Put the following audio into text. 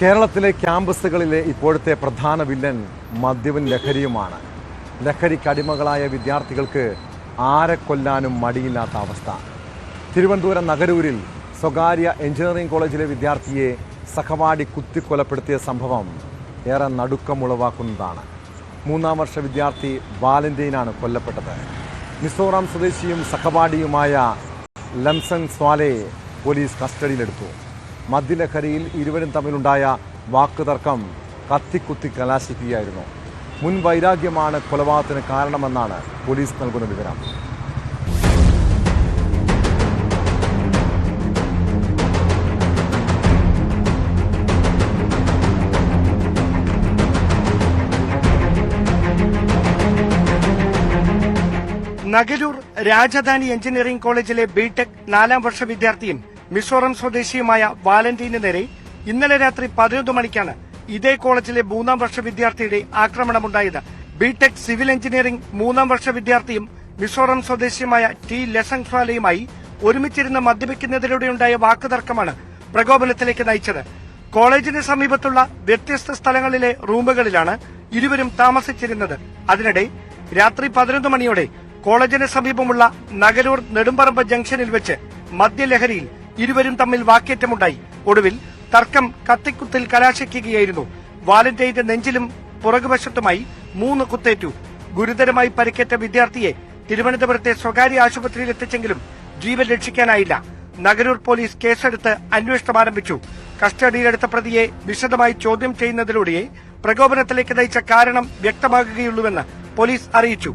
കേരളത്തിലെ ക്യാമ്പസുകളിലെ ഇപ്പോഴത്തെ പ്രധാന വില്ലൻ മദ്യവും ലഹരിയുമാണ്. ലഹരിക്കടിമകളായ വിദ്യാർത്ഥികൾക്ക് ആരെ കൊല്ലാനും മടിയില്ലാത്ത അവസ്ഥ. തിരുവനന്തപുരം നഗരൂരിൽ സ്വകാര്യ എഞ്ചിനീയറിംഗ് കോളേജിലെ വിദ്യാർത്ഥിയെ സഹപാഠി കുത്തിക്കൊലപ്പെടുത്തിയ സംഭവം ഏറെ നടുക്കമുളവാക്കുന്നതാണ്. മൂന്നാം വർഷ വിദ്യാർത്ഥി വാലന്റൈനാണ് കൊല്ലപ്പെട്ടത്. മിസോറാം സ്വദേശിയും സഹപാഠിയുമായ ലംസങ് സ്വാലയെ പോലീസ് കസ്റ്റഡിയിലെടുത്തു. മദ്യലഹരിയിൽ ഇരുവരും തമ്മിലുണ്ടായ വാക്കുതർക്കം കത്തിക്കുത്തി കലാശിക്കുകയായിരുന്നു. മുൻ വൈരാഗ്യമാണ് കൊലപാതകത്തിന് കാരണമെന്നാണ് പോലീസ് നൽകുന്ന വിവരം. നഗരൂർ രാജധാനി എഞ്ചിനീയറിംഗ് കോളേജിലെ ബിടെക് നാലാം വർഷ വിദ്യാർത്ഥിയും മിസോറം സ്വദേശിയുമായ വാലന്റീന് നേരെ ഇന്നലെ രാത്രി പതിനൊന്ന് മണിക്കാണ് ഇതേ കോളേജിലെ മൂന്നാം വർഷ വിദ്യാർത്ഥിയുടെ ആക്രമണമുണ്ടായത്. ബിടെക് സിവിൽ എഞ്ചിനീയറിംഗ് മൂന്നാം വർഷ വിദ്യാർത്ഥിയും മിസോറം സ്വദേശിയുമായ ടി ലെസങ് ഒരുമിച്ചിരുന്ന് മദ്യപിക്കുന്നതിലൂടെയുണ്ടായ വാക്കുതർക്കമാണ് പ്രകോപനത്തിലേക്ക് നയിച്ചത്. കോളേജിന് സമീപത്തുള്ള വ്യത്യസ്ത സ്ഥലങ്ങളിലെ റൂമുകളിലാണ് ഇരുവരും താമസിച്ചിരുന്നത്. അതിനിടെ രാത്രി പതിനൊന്ന് മണിയോടെ കോളേജിന് സമീപമുള്ള നഗരൂർ നെടുമ്പറമ്പ് ജംഗ്ഷനിൽ വെച്ച് മദ്യലഹരിയിൽ ഇരുവരും തമ്മിൽ വാക്കേറ്റമുണ്ടായി. ഒടുവിൽ തർക്കം കത്തിക്കുത്തിൽ കലാശിക്കുകയായിരുന്നു. വാലന്റൈന്റെ നെഞ്ചിലും പുറകുവശത്തുമായി മൂന്ന് കുത്തേറ്റു. ഗുരുതരമായി പരിക്കേറ്റ വിദ്യാർത്ഥിയെ തിരുവനന്തപുരത്തെ സ്വകാര്യ ആശുപത്രിയിൽ എത്തിച്ചെങ്കിലും ജീവൻ രക്ഷിക്കാനായില്ല. നഗരൂർ പോലീസ് കേസെടുത്ത് അന്വേഷണം ആരംഭിച്ചു. കസ്റ്റഡിയിലെടുത്ത പ്രതിയെ വിശദമായി ചോദ്യം ചെയ്യുന്നതിലൂടെ പ്രകോപനത്തിലേക്ക് നയിച്ച കാരണം വ്യക്തമാകുകയുള്ളൂവെന്ന് പോലീസ് അറിയിച്ചു.